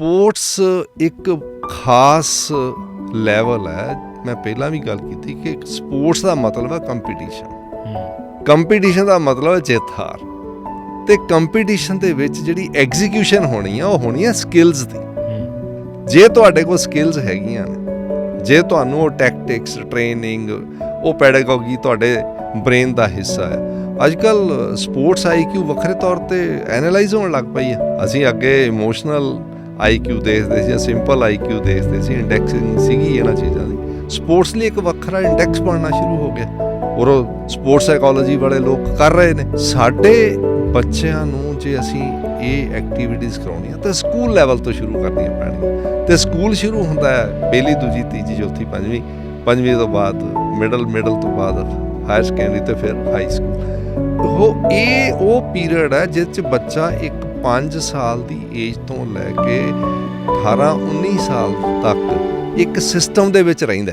Sports ਇੱਕ ਖਾਸ level ਹੈ। ਮੈਂ ਪਹਿਲਾਂ ਵੀ ਗੱਲ ਕੀਤੀ ਕਿ ਸਪੋਰਟਸ ਦਾ ਮਤਲਬ ਹੈ ਕੰਪੀਟੀਸ਼ਨ। ਕੰਪੀਟੀਸ਼ਨ ਦਾ ਮਤਲਬ ਹੈ ਜਿੱਤ ਹਾਰ। ਤੇ ਕੰਪੀਟੀਸ਼ਨ ਦੇ ਵਿੱਚ ਜਿਹੜੀ ਐਗਜ਼ੀਕਿਊਸ਼ਨ ਹੋਣੀ ਆ ਉਹ ਹੋਣੀ ਆ ਸਕਿੱਲਸ ਦੀ। ਜੇ ਤੁਹਾਡੇ ਕੋਲ ਸਕਿੱਲਸ ਹੈਗੀਆਂ ਨੇ ਜੇ ਤੁਹਾਨੂੰ ਉਹ ਟੈਕਟਿਕਸ ਟ੍ਰੇਨਿੰਗ ਉਹ ਪੈਡਾਗੋਗੀ ਤੁਹਾਡੇ ਬ੍ਰੇਨ ਦਾ ਹਿੱਸਾ ਹੈ। ਅੱਜ ਕੱਲ ਸਪੋਰਟਸ ਆਈਕਿਊ ਵੱਖਰੇ ਤੌਰ ਤੇ ਐਨਾਲਾਈਜ਼ ਹੋਣ ਲੱਗ ਪਈ ਹੈ ਅਸੀਂ ਅੱਗੇ ਇਮੋਸ਼ਨਲ ਆਈਕਿਊ ਦੇਖਦੇ ਸੀ ਜਾਂ ਸਿੰਪਲ ਆਈਕਿਊ ਦੇਖਦੇ ਸੀ ਇੰਡੈਕਸਿੰਗ ਸੀਗੀ ਇਹਨਾਂ ਚੀਜ਼ਾਂ ਦੀ। ਸਪੋਰਟਸ ਲਈ ਇੱਕ ਵੱਖਰਾ ਇੰਡੈਕਸ ਬਣਨਾ ਸ਼ੁਰੂ ਹੋ ਗਿਆ। ਔਰ ਉਹ ਸਪੋਰਟਸ ਸਾਈਕੋਲੋਜੀ ਵਾਲੇ ਲੋਕ ਕਰ ਰਹੇ ਨੇ। ਸਾਡੇ ਬੱਚਿਆਂ ਨੂੰ ਜੇ ਅਸੀਂ ਇਹ ਐਕਟੀਵਿਟੀਜ਼ ਕਰਾਉਣੀਆਂ, ਤਾਂ ਸਕੂਲ ਲੈਵਲ ਤੋਂ ਸ਼ੁਰੂ ਕਰਨੀਆਂ ਪੈਣਗੀਆਂ। ਤੇ ਸਕੂਲ ਸ਼ੁਰੂ ਹੁੰਦਾ ਹੈ ਪਹਿਲੀ, ਦੂਜੀ, ਤੀਜੀ, ਚੌਥੀ, ਪੰਜਵੀਂ। ਪੰਜਵੀਂ ਤੋਂ ਬਾਅਦ ਮਿਡਲ ਮਿਡਲ ਤੋਂ ਬਾਅਦ ਹਾਇਰ ਸੈਕੰਡਰੀ ਤੇ ਫਿਰ ਹਾਈ ਸਕੂਲ ਉਹ ਇਹ ਉਹ ਪੀਰੀਅਡ ਹੈ ਜਿਸ ਚ ਬੱਚਾ ਇੱਕ 5 ਸਾਲ ਦੀ ਏਜ ਤੋਂ ਲੈ ਕੇ 18 19 ਸਾਲ ਤੱਕ ਇੱਕ ਸਿਸਟਮ ਦੇ ਵਿੱਚ ਰਹਿੰਦਾ